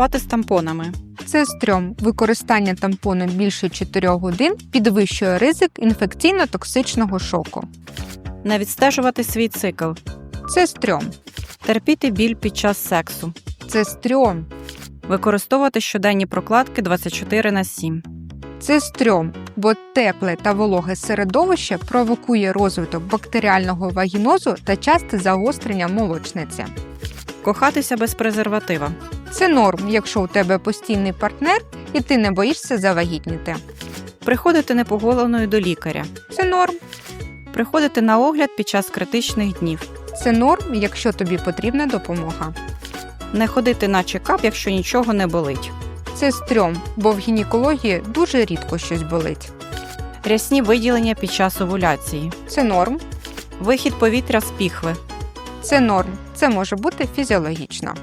спати з тампонами. Це стрьом. Використання тампону більше 4 годин підвищує ризик інфекційно-токсичного шоку. Не відстежувати свій цикл. Це стрьом. Терпіти біль під час сексу. Це стрьом. Використовувати щоденні прокладки 24 на 7. Це стрьом, бо тепле та вологе середовище провокує розвиток бактеріального вагінозу та часте загострення молочниці. Кохатися без презерватива. Це норм, якщо у тебе постійний партнер і ти не боїшся завагітніти. Приходити непоголеною до лікаря. Це норм. Приходити на огляд під час критичних днів. Це норм, якщо тобі потрібна допомога. Не ходити на чекап, якщо нічого не болить. Це стрьом, бо в гінекології дуже рідко щось болить. Рясні виділення під час овуляції. Це норм. Вихід повітря з піхви. Це норм. Це може бути фізіологічно.